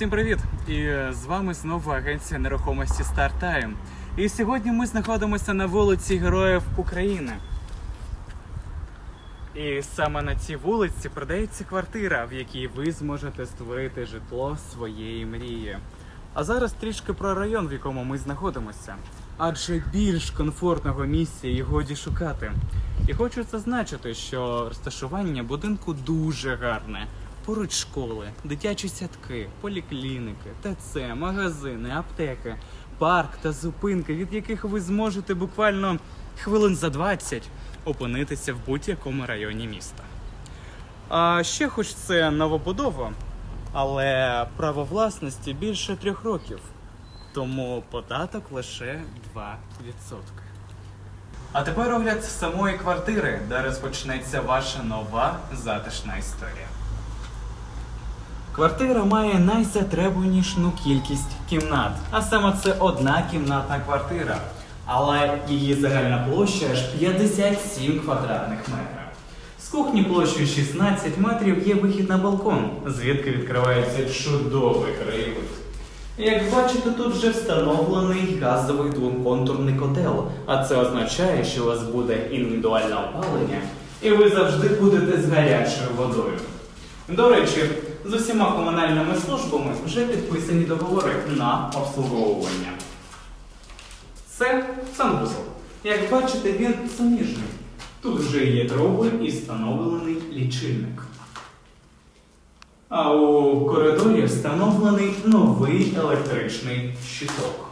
Всім привіт! І з вами знову агенція нерухомості StarTime. І сьогодні ми знаходимося на вулиці Героїв України. І саме на цій вулиці продається квартира, в якій ви зможете створити житло своєї мрії. А зараз трішки про район, в якому ми знаходимося. Адже більш комфортного місця і годі шукати. І хочу зазначити, що розташування будинку дуже гарне. Поруч школи, дитячі садки, поліклініки, ТЦ, магазини, аптеки, парк та зупинки, від яких ви зможете буквально хвилин за 20 опинитися в будь-якому районі міста. А ще хоч це новобудова, але право власності більше трьох років, тому податок лише 2%. А тепер огляд самої квартири, де розпочнеться ваша нова затишна історія. Квартира має найзатребуванішу кількість кімнат, а саме це одна кімнатна квартира. Але її загальна площа аж 57 квадратних метрів. З кухні площею 16 метрів є вихід на балкон, звідки відкривається чудовий краєвид. Як бачите, тут вже встановлений газовий двоконтурний котел, а це означає, що у вас буде індивідуальне опалення, і ви завжди будете з гарячою водою. До речі, з усіма комунальними службами вже підписані договори на обслуговування. Це санвузол. Як бачите, він суміжний. Тут вже є труби і встановлений лічильник. А у коридорі встановлений новий електричний щиток.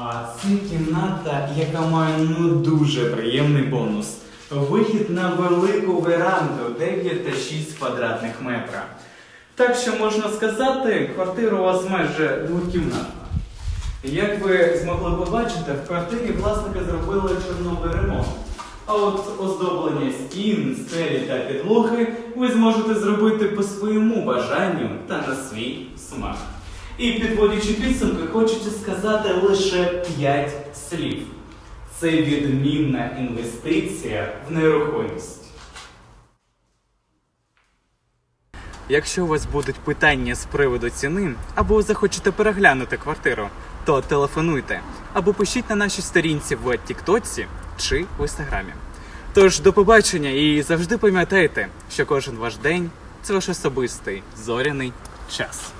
А це кімната, яка має ну дуже приємний бонус. Вихід на велику веранду 9 та 6 квадратних метра. Так що можна сказати, квартира у вас майже двокімнатна. Як ви змогли побачити, в квартирі власники зробили чорновий ремонт. А от оздоблення стін, стелі та підлоги ви зможете зробити по своєму бажанню та на свій смак. І підводячи підсумки, хочеться сказати лише 5 слів. Це відмінна інвестиція в нерухомість. Якщо у вас будуть питання з приводу ціни, або захочете переглянути квартиру, то телефонуйте або пишіть на нашій сторінці в Тіктоці чи в Інстаграмі. Тож до побачення і завжди пам'ятайте, що кожен ваш день це ваш особистий зоряний час.